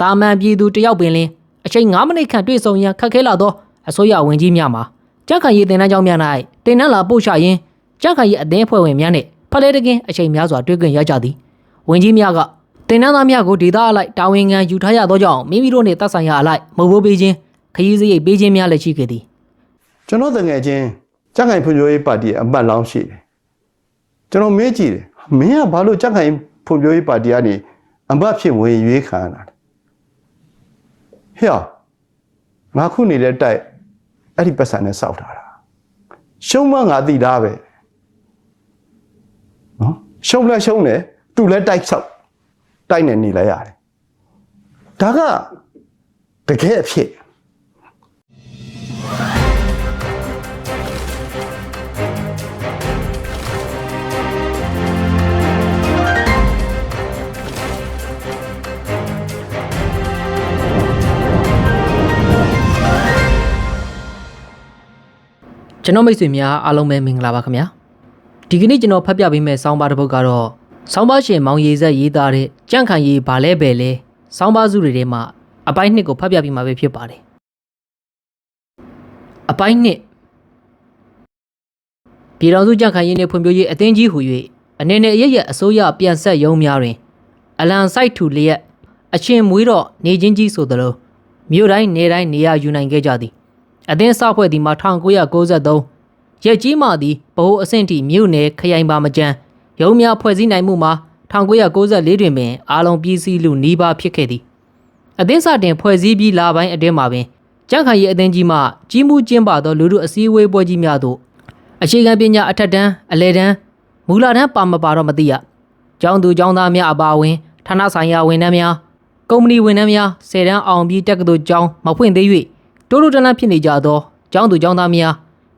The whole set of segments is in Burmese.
တာမန်ပြည်သူတယောက်ပင်လင်းအချိန်9မိနစ်ခန့်တွေ့ဆုံရန်ခက်ခဲလာသောအစိုးရဝင်ကြီးများမှာကြက်ခိုင်ရေးတင်နှန်းကြောင်းများ၌တင်နှန်းလာပို့ချရင်းကြက်ခိုင်ရေးအသင်းအဖွဲ့ဝင်များနှင့်ဖလဲတကင်းအချိန်များစွာတွေ့ခွင့်ရကြသည်ဝင်ကြီးများကတင်နှန်းသားများကိုဒေသအလိုက်တာဝန်ခံယူထားရသောကြောင့်မိမိတို့နှင့်သက်ဆိုင်ရာအလိုက်မဟုတ်ဘိုးပေးခြင်းခရီးစရိတ်ပေးခြင်းများလည်းရှိခဲ့သည်ကျွန်တော်တငယ်ချင်းကြက်ခိုင်ဖွံ့ဖြိုးရေးပါတီရဲ့အပတ်လောင်းရှိတယ်ကျွန်တော်မေးကြည့်တယ်မင်းကဘာလို့ကြက်ခိုင်ဖွံ့ဖြိုးရေးပါတီကနေအမတ်ဖြစ်ဝင်ရွေးခံရတာလဲ ဟဲ့ငါခုနေတဲ့တိုက်အဲ့ဒီပတ်စံနဲ့စောက်ထားတာရှုံးမငါသိတာပဲနော်ရှုံးလဲရှုံးတယ်တူလဲတိုက်ဆောက်တိုက်နေနေလဲရတယ်ဒါကတကယ်အဖြစ် ကျွန်တော်မိတ်ဆွေများအားလုံးပဲမင်္ဂလာပါခင်ဗျာဒီကနေ့ကျွန်တော်ဖတ်ပြပေးမယ့်ဆောင်းပါးတစ်ပုဒ်ကတော့ဆောင်းပါးရှင်မောင်ရီဆက်ရေးသားတဲ့ကြန့်ခိုင်ရေးဗာလဲပဲလဲဆောင်းပါးစုတွေထဲမှာအပိုင်းနှစ်ကိုဖတ်ပြပေးမှာပဲဖြစ်ပါတယ်အပိုင်းနှစ်ပြည်တော်စုကြန့်ခိုင်ရေးနဲ့ဖွံ့ဖြိုးရေးအသင်းကြီးဟူ၍အနေနဲ့အရရက်အစိုးရပြန်ဆက်ရုံးများတွင် အလံစိုက်ထူလျက်အချင်းမွေးတော့နေချင်းကြီးဆိုသလိုမြို့တိုင်းနေတိုင်းနေရာယူနိုင်ခဲ့ကြသည် အသင်းစဖွဲ့သည်မှာ1993ရက်ကြီးမှသည်ဗဟိုအဆင့်ထိမြို့နယ်ခရိုင်ပါမကျန်းရုံးများဖွဲ့စည်းနိုင်မှုမှာ1994တွင်ပင်အာလုံးပြည်စည်းလူနီးပါးဖြစ်ခဲ့သည်အသင်းစတင်ဖွဲ့စည်းပြီးလာပိုင်းအတွင်းမှာပင်ကြန့်ခိုင်ရေးအသင်းကြီးမှကြီးမှုကျင်းပသောလူထုအစည်းအဝေးပွဲကြီးများသို့အခြေခံပညာအထက်တန်းအလယ်တန်းမူလတန်းပါမပါတော့မသိရကျောင်းသူကျောင်းသားများအပါအဝင်ဌာနဆိုင်ရာဝန်ထမ်းများကုမ္ပဏီဝန်ထမ်းများဆယ်တန်းအောင်ပြီးတက္ကသိုလ်ကျောင်းမဖွင့်သေး၍ တိုးတိုးတန်းတန်းဖြစ်နေကြသောကျောင်းသူကျောင်းသားများ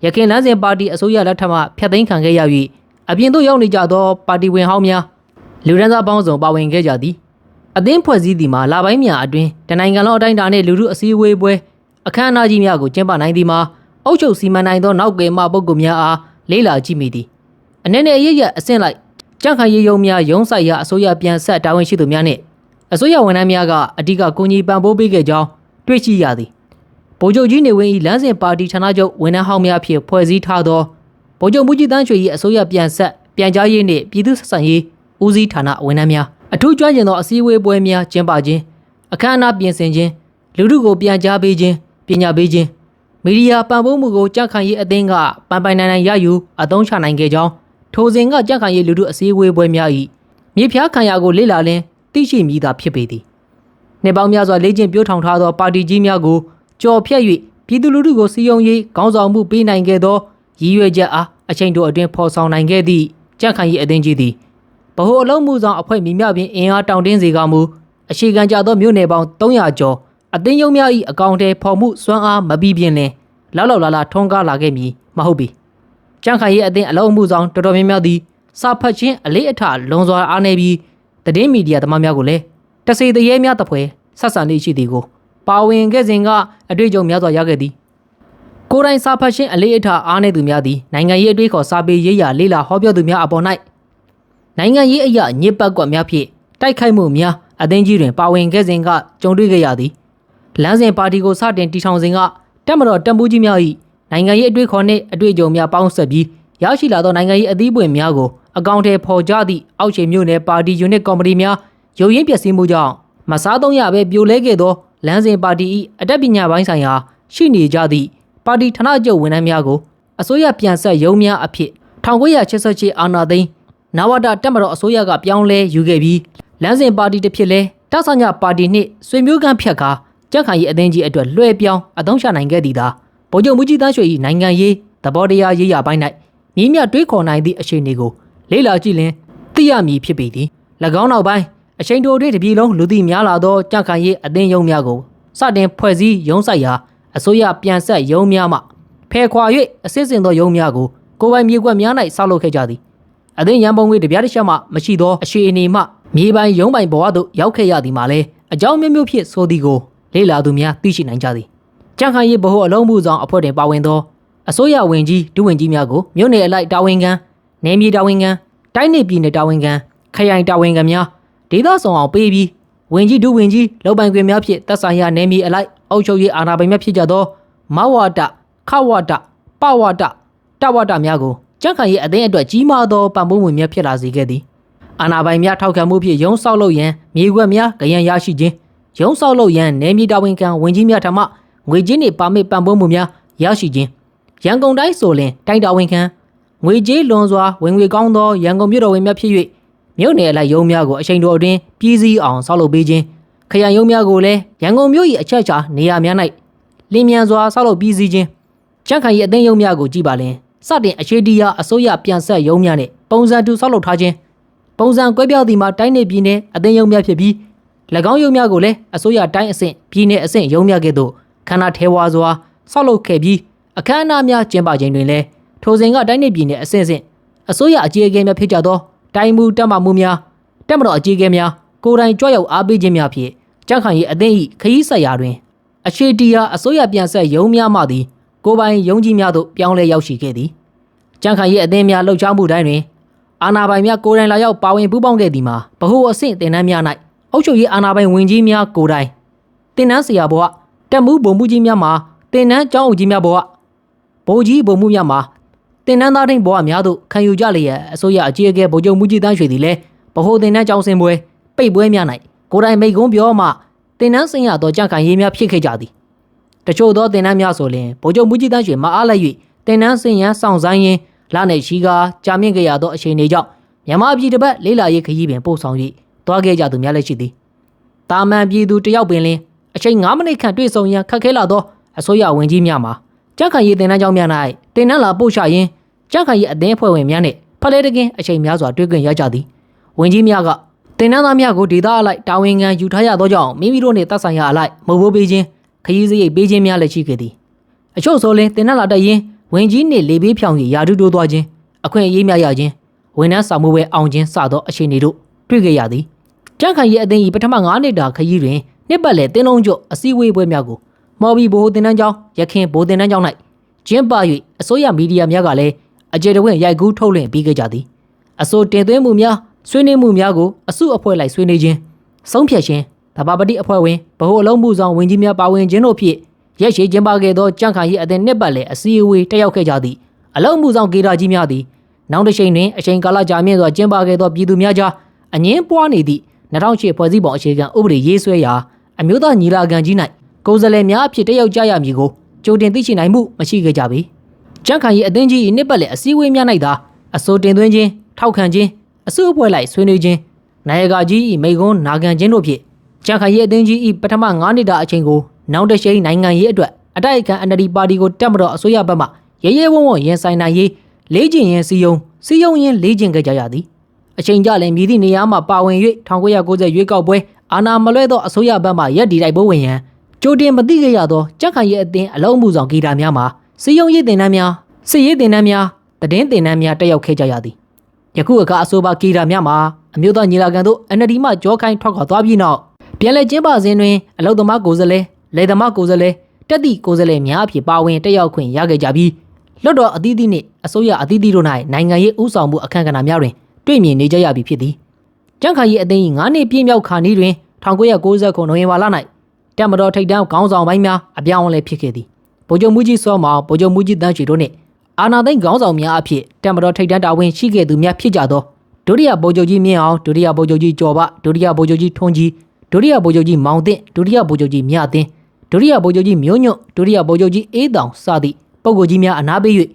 ရခိုင်လမ်းစဉ်ပါတီအစိုးရလက်ထက်မှဖျက်သိမ်းခံခဲ့ရ၍အပြင်သို့ရောက်နေကြသောပါတီဝင်ဟောင်းများလူဒန်းစားပေါင်းစုံပါဝင်ခဲ့ကြသည်အသင်းဖွဲ့စည်းသည်မှာလာပိုင်းများအတွင်းတနိုင်ငံလုံးအတိုင်းအတာနှင့်လူထုအစည်းအဝေးပွဲအခမ်းအနားကြီးများကိုကျင်းပနိုင်သည်မှာအုပ်ချုပ်စီမံနိုင်သောနောက်ကွယ်မှပုဂ္ဂိုလ်များအားလေးလာကြည့်မိသည်အနေနဲ့အရရအဆင့်လိုက်ကြန့်ခိုင်ရေးရုံများရုံးဆိုင်ရာအစိုးရပြန်ဆက်တာဝန်ရှိသူများနှင့်အစိုးရဝန်ထမ်းများကအဓိကကူညီပံ့ပိုးပေးခဲ့ကြောင်းတွေ့ရှိရသည် ဗိုလ်ချုပ်ကြီးနေဝင်း၏လမ်းစဉ်ပါတီဌာနချုပ်ဝန်ထမ်းဟောင်းများဖြင့်ဖွဲ့စည်းထားသောဗိုလ်ချုပ်မှုကြီးတန်းရွှေ၏အစိုးရပြန်ဆက်ပြန်ကြားရေးနှင့်ပြည်သူ့ဆက်ဆံရေးဦးစီးဌာနဝန်ထမ်းများအထူးကျွမ်းကျင်သောအစည်းအဝေးပွဲများကျင်းပခြင်းအခမ်းအနားပြင်ဆင်ခြင်းလူထုကိုပြန်ကြားပေးခြင်းပညာပေးခြင်းမီဒီယာပံ့ပိုးမှုကိုကြန့်ခိုင်ရေးအသင်းကပန်ပိုင်နိုင်နိုင်ရယူအသုံးချနိုင်ခဲ့ကြောင်းထိုစဉ်ကကြန့်ခိုင်ရေးလူထုအစည်းအဝေးပွဲများ၏မြေဖြားခံရကိုလေ့လာလင်းသိရှိမိသာဖြစ်ပေသည်နှစ်ပေါင်းများစွာလေ့ကျင့်ပြိုးထောင်ထားသောပါတီကြီးများကို ကြော်ဖြတ်၍ပြည်သူလူထုကိုစီယုံရေးခေါင်းဆောင်မှုပေးနိုင်ခဲ့သောရည်ရွယ်ချက်အားအချိန်တိုအတွင်းဖော်ဆောင်နိုင်ခဲ့သည့်ကြန့်ခိုင်ရေးအသင်းကြီးသည်ဗဟိုအလုံးမှုဆောင်အဖွဲ့မိမြပင်အင်အားတောင့်တင်းစေကမူအခြေခံကြသောမြို့နယ်ပေါင်း300ကျော်အသင်းရုံးများ၏အကောင့်ထဲဖော်မှုစွမ်းအားမပြီးပြင်းလင်လောက်လောက်လာလာထွန်းကားလာခဲ့မည်မဟုတ်ပြီကြန့်ခိုင်ရေးအသင်းအလုံးမှုဆောင်တော်တော်များများသည်စာဖတ်ခြင်းအလေးအထလွန်စွာအားနေပြီးသတင်းမီဒီယာသမားများကိုလည်းတစေတရေများတပွဲဆက်ဆံနေရှိသည်ကို ပါဝင်ခဲ့စဉ်ကအတွေ့အကြုံများစွာရခဲ့သည်ကိုယ်တိုင်စာဖတ်ခြင်းအလေးအထားအားနေသူများသည်နိုင်ငံရေးအတွေ့အခေါ်စာပေရေးရာလေးလာဟောပြောသူများအပေါ်၌နိုင်ငံရေးအရာညစ်ပတ်ကွက်များဖြင့်တိုက်ခိုက်မှုများအသင်းကြီးတွင်ပါဝင်ခဲ့စဉ်ကကြုံတွေ့ခဲ့ရသည်လမ်းစဉ်ပါတီကိုစတင်တည်ထောင်စဉ်ကတက်မတော်တံပိုးကြီးများ၏နိုင်ငံရေးအတွေ့အခေါ်နှင့်အတွေ့အကြုံများပေါင်းစပ်ပြီးရရှိလာသောနိုင်ငံရေးအသီးပွင့်များကိုအကောင့်ထဲပေါ်ကြသည့်အောက်ခြေမြို့နယ်ပါတီယူနစ်ကော်မတီများရုပ်ရင်းပျက်စီးမှုကြောင့်မစားသုံးရဘဲပြိုလဲခဲ့သော လမ်းစဉ်ပါတီ၏အတက်ပညာပိုင်းဆိုင်ရာရှိနေကြသည့်ပါတီဌာနချုပ်ဝန်ထမ်းများကိုအစိုးရပြန်ဆက်ရုံးများအဖြစ်1988အာဏာသိမ်းနဝတတက်မတော်အစိုးရကပြောင်းလဲယူခဲ့ပြီးလမ်းစဉ်ပါတီတစ်ဖြစ်လဲတဆညပါတီနှင့်ဆွေမျိုးကန့်ဖြတ်ကာကြက်ခိုင်ရေးအသင်းကြီးအတွက်လွှဲပြောင်းအသုံးချနိုင်ခဲ့သည်သာဗိုလ်ချုပ်မှုကြီးသားရွှေ၏နိုင်ငံရေးသဘောတရားရေးရာပိုင်း၌မြင်းမြတ်တွေးခေါ်နိုင်သည့်အခြေအနေကိုလေ့လာကြည့်လင်သိရမည်ဖြစ်ပေသည်၎င်းနောက်ပိုင်း အချိန်တိုအတွင်းတစ်ပြည်လုံးလူသိများလာသောကြက်ခိုင်ရေးအသင်းယုံများကိုစတင်ဖွဲ့စည်းရုံးဆိုင်ရာအစိုးရပြန်ဆက်ရုံးများမှဖယ်ခွာ၍အစစ်စင်သောရုံးများကိုကိုယ်ပိုင်မြေကွက်များ၌ဆောက်လုပ်ခဲ့ကြသည်အသင်းရန်ပုံငွေတပြားတစ်ချက်မှမရှိသောအခြေအနေမှမြေပိုင်ရုံးပိုင်ဘဝသို့ရောက်ခဲ့ရသည်မှာလည်းအကြောင်းမျိုးမျိုးဖြင့်ဆိုသည်ကိုလေ့လာသူများသိရှိနိုင်ကြသည်ကြံ့ခိုင်ရေးဗဟိုအလုံးမှုဆောင်အဖွဲ့တွင်ပါဝင်သောအစိုးရဝင်ကြီးဒုဝင်ကြီးများကိုမြို့နယ်အလိုက်တာဝန်ခံနယ်မြေတာဝန်ခံတိုင်းနယ်ပြည်နယ်တာဝန်ခံခရိုင်တာဝန်ခံများ ဒေသဆောင်အောင်ပေးပြီးဝဝင်ကြီးဒုဝင်ကြီးလောက်ပိုင်ခွင့်များဖြင့်တပ်ဆိုင်ရာနယ်မြေအလိုက်အုပ်ချုပ်ရေးအာဏာပိုင်များဖြစ်ကြသောမဝတခဝတပဝတတဝတများကိုကြန့်ခိုင်ရေးအသင်းအတွက်ကြီးမားသောပံ့ပိုးမှုများဖြစ်လာစေခဲ့သည်အာဏာပိုင်များထောက်ခံမှုဖြင့်ရုံးဆောက်လုပ်ရန်မြေကွက်များကြရန်ရရှိခြင်းရုံးဆောက်လုပ်ရန်နယ်မြေတာဝန်ခံဝင်ကြီးများထံမှငွေကြေးနှင့်ပါမစ်ပံ့ပိုးမှုများရရှိခြင်းရန်ကုန်တိုင်းဆိုလင်တိုင်းတာဝန်ခံငွေကြေးလွန်စွာဝင်ငွေကောင်းသောရန်ကုန်မြို့တော်ဝင်များဖြစ်၍ မြို့နယ်အလိုက်ရုံးများကိုအချိန်တော်အတွင်းပြည်စည်းအောင်ဆောက်လုပ်ပေးခြင်းခရိုင်ရုံးများကိုလည်းရန်ကုန်မြို့၏အချက်အချာနေရာများ၌လင်းမြန်စွာဆောက်လုပ်ပြီးစီးခြင်းကြန့်ခိုင်၏အသိမ်းရုံးများကိုကြည့်ပါလင်စတင်အခြေတီးရာအစိုးရပြန်ဆက်ရုံးများနှင့်ပုံစံတူဆောက်လုပ်ထားခြင်းပုံစံကွဲပြားသည်မှာတိုင်းနယ်ပြည်နယ်အသိမ်းရုံးများဖြစ်ပြီး၎င်းရုံးများကိုလည်းအစိုးရတိုင်းအဆင့်ပြည်နယ်အဆင့်ရုံးများကဲ့သို့ခန္ဓာထဲဝါစွာဆောက်လုပ်ခဲ့ပြီးအခမ်းအနားများကျင်းပခြင်းတွင်လည်းထိုစဉ်ကတိုင်းနယ်ပြည်နယ်အဆင့်ဆင့်အစိုးရအကြီးအကဲများဖြစ်ကြသော တိုင်းမှုတက်မှမှုများတက်မတော်အကြီးအကဲများကိုယ်တိုင်ကြွရောက်အားပေးခြင်းများဖြင့်ကြန့်ခိုင်ရေးအသင်း၏ခရီးဆက်ရာတွင်အခြေတီယာအစိုးရပြန်ဆက်ရုံးများမှသည်ကိုယ်ပိုင်ရုံးကြီးများသို့ပြောင်းလဲရောက်ရှိခဲ့သည်ကြန့်ခိုင်ရေးအသင်းများလှုပ်ရှားမှုတိုင်းတွင်အာဏာပိုင်များကိုယ်တိုင်လာရောက်ပါဝင်ပူးပေါင်းခဲ့သည်မှာဗဟုအဆင့်တင်နန်းများ၌အုပ်ချုပ်ရေးအာဏာပိုင်ဝင်ကြီးများကိုယ်တိုင်တင်နန်းဆရာဘဝတက်မှုဗိုလ်မှုကြီးများမှာတင်နန်းကျောင်းအုပ်ကြီးများဘဝဗိုလ်ကြီးဗိုလ်မှုများမှာ တင်နန်းသားတိုင်းဘဝများသို့ခံယူကြလျက်အစိုးရအကြီးအကဲဗိုလ်ချုပ်မှုကြီးတန်းရွှေသည်လည်းဗဟိုတင်နန်းကျောင်းစင်ပွဲပိတ်ပွဲများ၌ကိုယ်တိုင်မိတ်ကုန်းပြောမှတင်နန်းစင်ရသောကြန့်ခိုင်ရေးများဖြစ်ခဲ့ကြသည်တချို့သောတင်နန်းများဆိုလျှင်ဗိုလ်ချုပ်မူကြီးတန်းရွှေမအားလိုက်၍တင်နန်းစင်ရန်ဆောင်ဆိုင်ရင်းလာနေရှိကာကြာမြင့်ကြရသောအခြေအနေကြောင့်မြန်မာပြည်တစ်ပတ်လေးလာရေးခရီးပင်ပို့ဆောင်၍တွားခဲ့ကြသူများလည်းရှိသည်။တာမန်ပြည်သူတယောက်ပင်လင်းအချိန်9မိနစ်ခန့်တွေ့ဆုံရန်ခက်ခဲလာသောအစိုးရဝင်ကြီးများမှာ ကြက်ခိုင်ရေးတင်နန်းကြောင်းများ၌တင်နန်းလာပို့ချရင်းကြက်ခိုင်ရေးအသင်းအဖွဲ့ဝင်များနှင့်ဖလဲတကင်းအချိန်များစွာတွေ့ခွင့်ရကြသည်။ဝင်ကြီးများကတင်နန်းသားများကိုဒေသအလိုက်တာဝန်ခံယူထားရသောကြောင့်မိမိတို့နှင့်သက်ဆိုင်ရာအလိုက်မဟုတ်ဘိုးပေးခြင်းခရီးစရိတ်ပေးခြင်းများလည်းရှိခဲ့သည်အချို့ဆိုရင်တင်နက်လာတက်ရင်ဝင်ကြီးနှင့်လေဘေးဖြောင်ကြီးယာတုတိုးသွားခြင်းအခွင့်အရေးများရခြင်းဝန်ထမ်းဆောင်မှုပဲအောင်ခြင်းစသောအခြေအနေတို့တွေ့ခဲ့ရသည်ကြန့်ခိုင်ရဲ့အသိကြီးပထမ9နှစ်တာခရီးတွင်နှစ်ပတ်လည်တင်းလုံးကျော့အစည်းအဝေးပွဲများကို မော်ဘီဘိုတင်နန်းကျောင်းရခင်ဘိုတင်နန်းကျောင်း၌ကျင်းပ၍အစိုးရမီဒီယာများကလည်းအကြံတဝင့်ရိုက်ကူးထုတ်လွှင့်ပြီးခဲ့ကြသည်အစိုးတင်သွင်းမှုများဆွေးနွေးမှုများကိုအစုအဖွဲ့လိုက်ဆွေးနွေးခြင်းဆုံးဖြတ်ခြင်းတဘာပတိအဖွဲ့ဝင်ဗဟိုအလုံးမှုဆောင်ဝင်ကြီးများပါဝင်ခြင်းတို့ဖြင့်ရက်ရှိကျင်းပခဲ့သောကြန့်ခိုင်ရေးအသင်းနှစ်ပတ်လည်အစည်းအဝေးတက်ရောက်ခဲ့ကြသည့်အလုံးမှုဆောင်ဂေတာကြီးများသည်နောက်တစ်ချိန်တွင်အချိန်ကာလကြာမြင့်စွာကျင်းပခဲ့သောပြည်သူများကြားအငင်းပွားနေသည့်2008ဖွဲ့စည်းပုံအခြေခံဥပဒေရေးဆွဲရာအမျိုးသားညီလာခံကြီး၌ ကိုယ်စားလှယ်များအဖြစ်တက်ရောက်ကြရမည်ကိုကြိုတင်သိရှိနိုင်မှုမရှိခဲ့ကြပေကြန့်ခိုင်ရေးအသင်းကြီး၏နှစ်ပတ်လည်အစည်းအဝေးများ၌သာအစိုးတင်သွင်းခြင်းထောက်ခံခြင်းအစုအဖွဲ့လိုက်ဆွေးနွေးခြင်းနိုင်ရာကြီး၏မိကုန်းနာခံခြင်းတို့ဖြင့်ကြံခိုင်ရေးအသင်းကြီးဤပထမ9နှစ်တာအချိန်ကိုနောက်တစ်ချိန်နိုင်ငံရေးအတွက်အတိုက်အခံ NLD ပါတီကိုတက်မတော်အစိုးရဘက်မှရဲရဲဝံ့ဝံ့ရင်ဆိုင်နိုင်ရေးလေးကျင်ရင်စီယုံစီယုံရင်လေးကျင်ခဲ့ကြရသည်အချိန်ကြလည်းမြည်သည့်နေရာမှာပါဝင်၍1990ရွေးကောက်ပွဲအာဏာမလွဲသောအစိုးရဘက်မှရက်ဒီတိုက်ပွဲဝင်ရန် ကြိုတင်မသိခဲ့ရသောကြက်ခိုင်ရဲ့အသင်းအလုံးမှုဆောင်ဂီတာများမှာစီယုံရေးတင်နှန်းများစစ်ရေးတင်နှန်းများတည်င်းတင်နှန်းများတက်ရောက်ခဲ့ကြရသည်ယခုအခါအဆိုပါဂီတာများမှာအမျိုးသားညီလာခံသို့ NLD မှကြောခိုင်းထွက်ခွာသွားပြီးနောက်ပြန်လည်ကျင်းပစဉ်တွင်အလုသမားကိုယ်စားလှယ်၊လေသမားကိုယ်စားလှယ်တက်သည့်ကိုယ်စားလှယ်များအဖြစ်ပါဝင်တက်ရောက်ခွင့်ရခဲ့ကြပြီးလွတ်တော်အသီးသီးနှင့်အစိုးရအသီးသီးတို့၌နိုင်ငံရေးဥဆောင်မှုအခမ်းကဏ္ဍများတွင်တွေ့မြင်နေကြရပြီဖြစ်သည်။ကြန့်ခိုင်ရေးအသိန်း9နှစ်ပြည့်မြောက်ခါနီးတွင်1990ခုနိုဝင်ဘာလ၌ တက်မတော်ထိပ်တန်းခေါင်းဆောင်ပိုင်းများအပြောင်းအလဲဖြစ်ခဲ့သည်။ဗိုလ်ချုပ်မူကြီးစောမောင်ဗိုလ်ချုပ်မူကြီးတန်းချီတို့နှင့်အာနာသိန်းခေါင်းဆောင်များအဖြစ်တက်မတော်ထိပ်တန်းတာဝန်ရှိခဲ့သူများဖြစ်ကြသောဒုတိယဗိုလ်ချုပ်ကြီးမြင့်အောင်ဒုတိယဗိုလ်ချုပ်ကြီးကျော်ဘဒုတိယဗိုလ်ချုပ်ကြီးထွန်းကြီးဒုတိယဗိုလ်ချုပ်ကြီးမောင်သင့်ဒုတိယဗိုလ်ချုပ်ကြီးမြအသင်းဒုတိယဗိုလ်ချုပ်ကြီးမျိုးညွန့်ဒုတိယဗိုလ်ချုပ်ကြီးအေးတောင်စသည့်ပုဂ္ဂိုလ်ကြီးများအနာပေး၍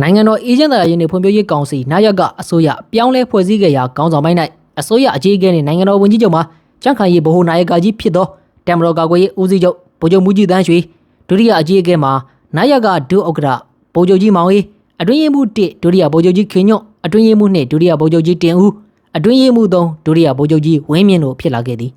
နိုင်ငံတော်အေဂျင့်တရားရေးနှင့်ဖွံ့ဖြိုးရေးကောင်စီနာယကအစိုးရပြောင်းလဲဖွဲ့စည်းခဲ့ရာခေါင်းဆောင်ပိုင်း၌အစိုးရအကြီးအကဲနှင့်နိုင်ငံတော်ဝန်ကြီးချုပ်မှကြန့်ခိုင်ရေးဗဟိုနာယကကြီးဖြစ်သော တမ်မတော်ကာကွယ်ရေးဦးစီးချုပ်ဗိုလ်ချုပ်မူကြီးတန်းရွှေဒုတိယအကြီးအကဲမှာနာယကဒုဥက္ကဋ္ဌဗိုလ်ချုပ်ကြီးမောင်အေးအတွင်းရေးမှူး1ဒုတိယဗိုလ်ချုပ်ကြီးခင်ညွန့်အတွင်းရေးမှူး2ဒုတိယဗိုလ်ချုပ်ကြီးတင်ဦးအတွင်းရေးမှူး3ဒုတိယဗိုလ်ချုပ်ကြီးဝင်းမြင့်တို့ဖြစ်လာခဲ့သည်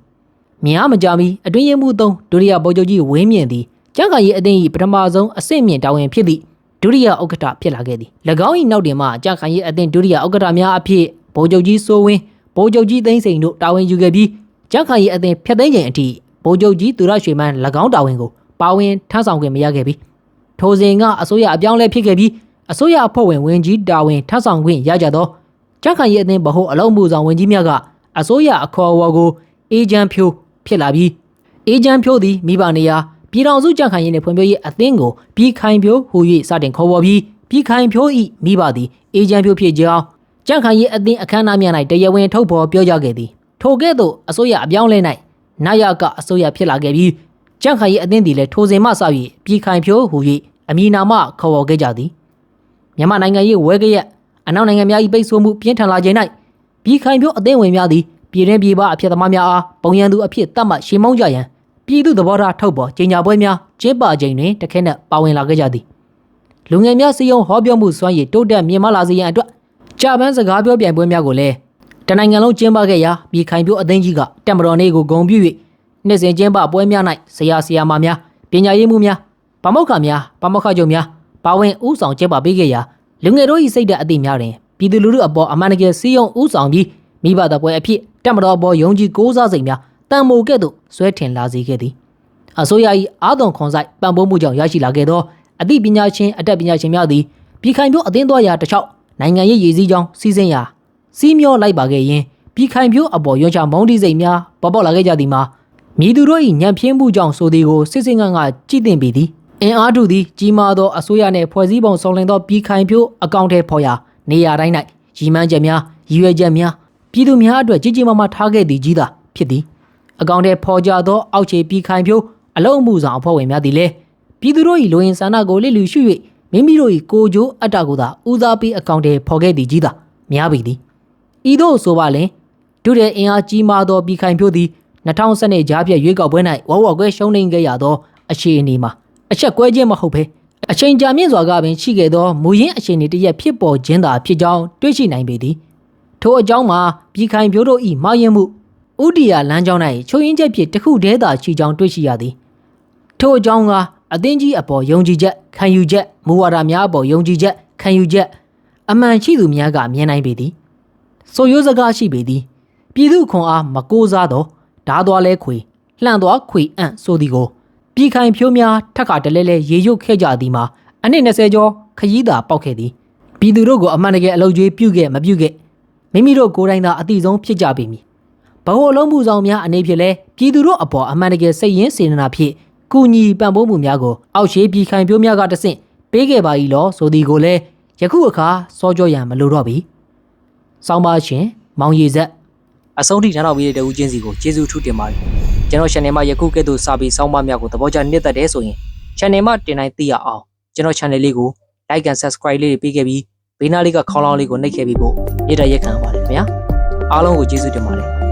များမကြမီအတွင်းရေးမှူး3ဒုတိယဗိုလ်ချုပ်ကြီးဝင်းမြင့်သည်ကြန့်ခိုင်ရေးအသင်း၏ပထမဆုံးအဆင့်မြင့်တာဝန်ဖြစ်သည့်ဒုတိယဥက္ကဋ္ဌဖြစ်လာခဲ့သည်၎င်း၏နောက်တွင်မှကြန့်ခိုင်ရေးအသင်းဒုတိယဥက္ကဋ္ဌများအဖြစ်ဗိုလ်ချုပ်ကြီးစိုးဝင်းဗိုလ်ချုပ်ကြီးသိန်းစိန်တို့တာဝန်ယူခဲ့ပြီးကြန့်ခိုင်ရေးအသင်းဖျက်သိမ်းချိန်အထိ ဗိုလ်ချုပ်ကြီးသူရရွှေမန်း၎င်းတာဝန်ကိုပါဝင်ထမ်းဆောင်ခွင့်မရခဲ့ပြီးထိုစဉ်ကအစိုးရအပြောင်းလဲဖြစ်ခဲ့ပြီးအစိုးရအဖွဲ့ဝင်ဝင်ကြီးတာဝန်ထမ်းဆောင်ခွင့်ရကြသောကြက်ခိုင်ရဲ့အသင်းဗဟိုအလုံးမှုဆောင်ဝင်ကြီးများကအစိုးရအခေါ်အဝေါ်ကိုအေဂျင့်ဖြိုဖြစ်လာပြီးအေဂျင့်ဖြိုးသည်မိဘနေရာပြည်တော်စုကြံ့ခိုင်ရေးနှင့်ဖွံ့ဖြိုးရေးအသင်းကိုပြည်ခိုင်ဖြိုးဟူ၍စတင်ခေါ်ပေါ်ပြီးပြည်ခိုင်ဖြိုး၏မိဘသည်အေဂျင့်ဖြိုးဖြစ်ကြောင်းကြံ့ခိုင်ရေးအသင်းအခမ်းအနားများ၌တရားဝင်ထုတ်ဖော်ပြောကြားခဲ့သည်ထိုကဲ့သို့အစိုးရအပြောင်းလဲ၌ နာယကအစိုးရဖြစ်လာခဲ့ပြီးကြံ့ခိုင်ရေးအသင်းသည်လည်းထိုစဉ်မှစ၍ပြည်ခိုင်ဖြိုးဟူ၍အမည်နာမခေါ်ဝေါ်ခဲ့ကြသည်မြန်မာနိုင်ငံရေးဝဲကရက်အနောက်နိုင်ငံများ၏ပိတ်ဆို့မှုပြင်းထန်လာခြင်း၌ပြည်ခိုင်ဖြိုးအသင်းဝင်များသည်ပြည်တွင်းပြည်ပအဖြစ်သမားများအားပုံရန်သူအဖြစ်တတ်မှတ်ရှင်းမုံကြရန်ပြည်သူသဘောထားထုတ်ပေါ်ကြေညာပွဲများကျင်းပခြင်းတွင်တခဲနက်ပါဝင်လာခဲ့ကြသည်လူငယ်များစည်းရုံးဟောပြောမှုစွမ်းရည်တိုးတက်မြင့်မားလာစေရန်အတွက်ကြာပန်းစကားပြောပြိုင်ပွဲများကိုလည်း တနိုင်ငံလုံးကျင်းပခဲ့ရာပြည်ခိုင်ဖြိုးအသင်းကြီးကတက်မတော်နေ့ကိုဂုဏ်ပြု၍နှစ်စဉ်ကျင်းပပွဲများ၌ဆရာဆရာမများပညာရေးမှုများဗမောက္ခများဗမောက္ခချုပ်များပါဝင်ဥဆောင်ကျင်းပပေးခဲ့ရာလူငယ်တို့၏စိတ်ဓာတ်အသည့်များတွင်ပြည်သူလူထုအပေါ်အမှန်တကယ်စည်းရုံးဥဆောင်ပြီးမိဘတပ်ပွဲအဖြစ်တက်မတော်အပေါ်ယုံကြည်ကိုးစားစိတ်များတန်မိုကဲ့သို့ဆွဲထင်လာစေခဲ့သည်အစိုးရ၏အာသွန်ခွန်ဆိုင်ပံ့ပိုးမှုကြောင့်ရရှိလာခဲ့သောအသိပညာရှင်အတတ်ပညာရှင်များသည်ပြည်ခိုင်ဖြိုးအသင်းတော်ရာတစ်လျှောက်နိုင်ငံရေးရည်စည်းကြောင်းစီစဉ်ရာ စီးမျောလိုက်ပါခဲ့ရင်ပြည်ခိုင်ဖြိုးအပေါ်ရွှေချမုန်းတီးစိတ်များပေါ်ပေါက်လာခဲ့ကြသည်မှာမြည်သူတို့၏ညံပြင်းမှုကြောင့်ဆိုသည်ကိုစစ်စစ်ငန်းကကြည်တင်ပေသည်အင်အားတူသည်ကြီးမားသောအစိုးရနှင့်ဖွဲ့စည်းပုံဆောင်လင်သောပြည်ခိုင်ဖြိုးအကောင့်ထဲဖော်ရာနေရာတိုင်း၌ရည်မှန်းချက်များရည်ရွယ်ချက်များပြည်သူများအတွက်ကြီးကြီးမားမားထားခဲ့သည်ကြီးသာဖြစ်သည်အကောင့်ထဲဖော်ကြသောအောက်ခြေပြည်ခိုင်ဖြိုးအလုံးအမှုဆောင်အဖွဲ့ဝင်များသည်လည်းပြည်သူတို့၏လူရင်ဆန္ဒကိုလစ်လျူရှု၍မိမိတို့၏ကိုယ်ကျိုးအတ္တကိုသာဦးစားပေးအကောင့်ထဲဖော်ခဲ့သည်ကြီးသာများပေသည် ဤသို့ဆိုပါလင်ဒုတဲ့အင်အားကြီးမားသောပြည်ခိုင်ဖြိုးသည်2010နှစ်ကြားပြည့်ရွေးကောက်ပွဲ၌ဝဝကွဲရှုံးနိမ့်ခဲ့ရသောအခြေအနေမှာအချက်ကွဲခြင်းမဟုတ်ဘဲအချိန်ကြာမြင့်စွာကပင်ရှိခဲ့သောမူရင်းအခြေအနေတစ်ရက်ဖြစ်ပေါ်ခြင်းသာဖြစ်ကြောင်းတွေ့ရှိနိုင်ပေသည်ထိုအကြောင်းမှာပြည်ခိုင်ဖြိုးတို့၏မှားယွင်းမှုဥတီယာလမ်းကြောင်း၌ချိုးရင်းချက်ဖြစ်တစ်ခုတည်းသာရှိကြောင်းတွေ့ရှိရသည်ထိုအကြောင်းကအသင်းကြီးအပေါ်ယုံကြည်ချက်ခံယူချက်မူဝါဒများအပေါ်ယုံကြည်ချက်ခံယူချက်အမှန်ရှိသူများကမြင်နိုင်ပေသည် ဆိုရိုးစကားရှိပေသည်ပြည်သူခွန်အားမကိုးစားသောဓာသွားလဲခွေလှန့်သွားခွေအံ့ဆိုသည်ကိုပြည်ခိုင်ဖြိုးများထက်ခါတလဲလဲရေရုပ်ခဲ့ကြသည်မှာအနှစ်20ကျော်ခရီးသာပေါက်ခဲ့သည်ပြည်သူတို့ကိုအမှန်တကယ်အလုပ်ကျွေးပြုခဲ့မပြုခဲ့မိမိတို့ကိုယ်တိုင်သာအတိဆုံးဖြစ်ကြပေမည်ဘဝလုံးမှုဆောင်များအနေဖြင့်လဲပြည်သူတို့အပေါ်အမှန်တကယ်စိတ်ရင်းစေနနာဖြင့်ကုညီပံ့ပိုးမှုများကိုအောက်ရှိပြည်ခိုင်ဖြိုးများကတဆင့်ပေးခဲ့ပါ၏လောဆိုသည်ကိုလည်းယခုအခါစောကြောရန်မလိုတော့ပြီ။ ဆောင်းပါရှင်မောင်ရည်ဆက်အဆုံးထိနားတော်ပြီးတဲ့တဦးချင်းစီကိုကျေးဇူးထူးတင်ပါတယ်။ကျွန်တော် channel မှာယခုကဲ့သို့စာပေဆောင်းပါးများကိုသဘောကျနှစ်သက်တယ်ဆိုရင် channel မှာတင်တိုင်းသိရအောင်ကျွန်တော် channel လေးကို like and subscribe လေးတွေပေးခဲ့ပြီးဘေးနားလေးကခေါင်းလောင်းလေးကိုနှိပ်ခဲ့ပြီးဖို့ရတဲ့ရက်ခံပါတယ်ခင်ဗျာ။အားလုံးကိုကျေးဇူးတင်ပါတယ်။